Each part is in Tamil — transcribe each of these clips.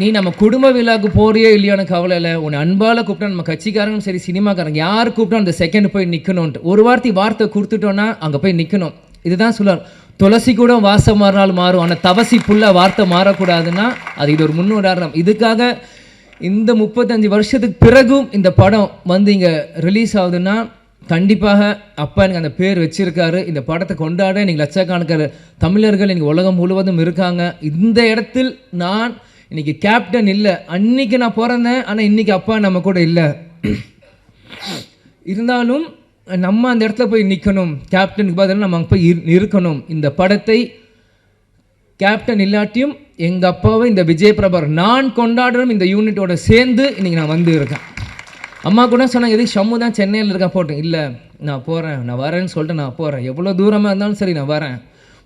நீ நம்ம குடும்ப விழாக்கு போறியோ இல்லையோன்னு கவலை இல்லை. உன்னை அன்பால் கூப்பிட்டா நம்ம கட்சிக்காரங்களும் சரி சினிமாக்காரங்க யார் கூப்பிட்டா அந்த செகண்ட் போய் நிற்கணும்ன்ட்டு ஒரு வார்த்தை வார்த்தை கொடுத்துட்டோன்னா அங்கே போய் நிற்கணும் இதுதான் சொல்லுவார் துளசி கூட வாசம் மாறினால் மாறும். ஆனால் தவசி புள்ள வார்த்தை மாறக்கூடாதுன்னா அது இது ஒரு முன்னுதாரணம். இதுக்காக இந்த முப்பத்தஞ்சு வருஷத்துக்கு பிறகும் இந்த படம் வந்து இங்கே ரிலீஸ் ஆகுதுன்னா கண்டிப்பாக அப்பா எனக்கு அந்த பேர் வச்சுருக்காரு. இந்த படத்தை கொண்டாட நீங்கள் லட்சக்கணக்கான தமிழர்கள் இங்கே உலகம் முழுவதும் இருக்காங்க. இந்த இடத்தில் நான் இன்னைக்கு கேப்டன் இல்லை. அன்னைக்கு நான் பிறந்தேன் ஆனால் இன்னைக்கு அப்பா நம்ம கூட இல்லை. இருந்தாலும் நம்ம அந்த இடத்துல போய் நிற்கணும் கேப்டனுக்கு பதிலாக நம்ம அங்கே போய் இரு- இருக்கணும் இந்த படத்தை கேப்டன் இல்லாட்டியும் எங்கள் அப்பாவை இந்த விஜய் பிரபர் நான் கொண்டாடுறோம் இந்த யூனிட்டோட சேர்ந்து இன்றைக்கி நான் வந்து இருக்கேன். அம்மா கூட சொன்னாங்க எதுக்கு ஷம்மு தான் சென்னையில் இருக்கா போட்டேன். இல்லை நான் போகிறேன் நான் வரேன்னு சொல்லிட்டு நான் போகிறேன் எவ்வளோ தூரமாக இருந்தாலும் சரி நான் வரேன்.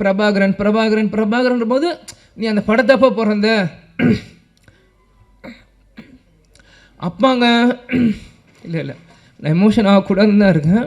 பிரபாகரன் பிரபாகரன் பிரபாகரன் போது நீ அந்த படத்தப்போ பிறந்த? அப்பாங்க இல்லை இல்லை. நான் எமோஷன் ஆகக்கூடாதுன்னு தான் இருக்கேன்.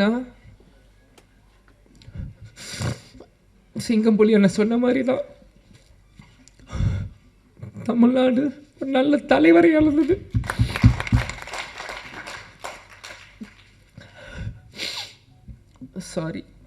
ஏன்னா சிங்கம் புலி என்ன சொன்ன மாதிரி தான் தமிழ்நாடு ஒரு நல்ல தலைவரை இழந்தது சாரி